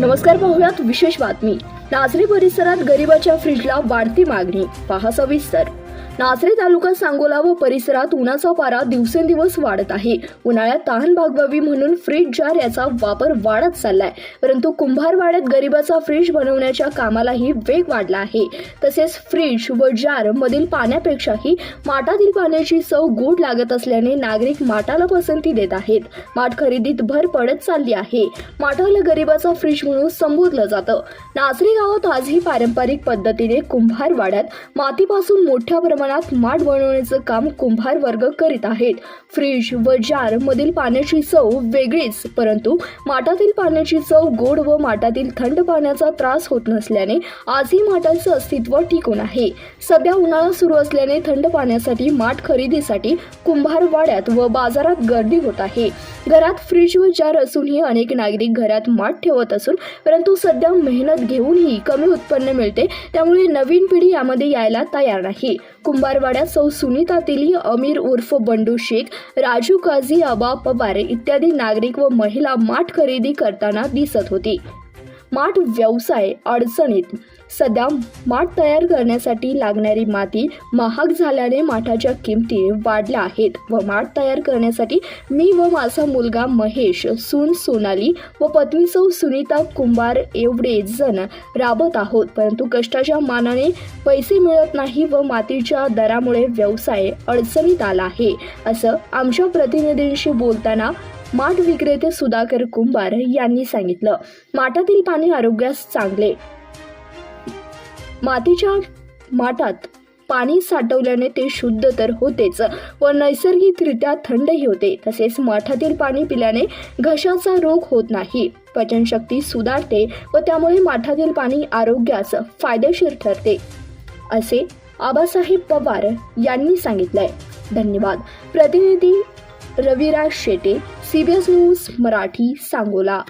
नमस्कार पाहुयात विशेष बातमी. नाझरी परिसरात गरिबाच्या फ्रीजला वाढती मागणी. पहा सविस्तर. नाझरे तालुका सांगोला व परिसरात उन्हाचा पारा दिवसेंदिवस वाढत आहे. उन्हाळ्यात तहान भागवावी म्हणून फ्रीज जार याचा वापर वाढत चाललाय. परंतु कुंभारवाड्यात गरिबाचा फ्रीज बनवण्याच्या कामालाही वेग वाढला आहे. तसेच फ्रीज व जार मधील पाण्यापेक्षाही माठातील पाण्याची चव गोड लागत असल्याने नागरिक माठाला पसंती देत आहेत. माठ खरेदीत भर पडत चालली आहे. माठाला गरिबाचा फ्रीज म्हणून संबोधलं जातं. नाचरे गावात आजही पारंपरिक पद्धतीने कुंभारवाड्यात मातीपासून मोठ्या प्रमाणात माठ बनवण्याचं काम कुंभार वर्ग करीत आहेत. फ्रीज व जार मधील पाण्याची चव वेगळीच परंतु माठातील पाण्याची चव गोड व माठातील थंड पाण्याचा त्रास होत नसल्याने आजही माठाचं अस्तित्व टिकून आहे. सध्या उन्हाळा सुरू असल्याने थंड पाण्यासाठी माठ खरेदीसाठी कुंभार वाड्यात व बाजारात गर्दी होत आहे. घरात फ्रीज व जार असूनही अनेक नागरिक घरात माठ ठेवत असून परंतु सध्या मेहनत घेऊनही कमी उत्पन्न मिळते त्यामुळे नवीन पिढी यामध्ये यायला तयार नाही. कुंभारवाड्यात सौ सुनीता तेली अमीर उर्फ बंडू शेख राजू काझी अबा पवार इत्यादी नागरिक व महिला माठ खरेदी करताना दिसत होती. माठ व्यवसाय अडचणीत. सध्या माठ तयार करण्यासाठी लागणारी माती महाग झाल्याने माठाच्या किमती वाढल्या आहेत व माठ तयार करण्यासाठी मी व माझा मुलगा महेश सून सोनाली व पत्नी सौ सुनीता कुंभार एवढे जण राबत आहोत. परंतु कष्टाच्या मानाने पैसे मिळत नाही व मातीच्या दरामुळे व्यवसाय अडचणीत आला आहे असं आमच्या प्रतिनिधींशी बोलताना माठ विक्रेते सुधाकर कुंभार यांनी सांगितलं माठातील पाणी आरोग्यास चांगले. मातीच्या माठात पाणी साठवल्याने ते शुद्ध तर होतेच व नैसर्गिकरित्या थंडही होते. तसेच माठातील पाणी पिल्याने घशाचा रोग होत नाही. पचनशक्ती सुधारते व त्यामुळे माठातील पाणी आरोग्यास फायदेशीर ठरते असे आबासाहेब पवार यांनी सांगितलंय. धन्यवाद. प्रतिनिधी रविराज शेटे सीबीएस न्यूज मराठी सांगोला.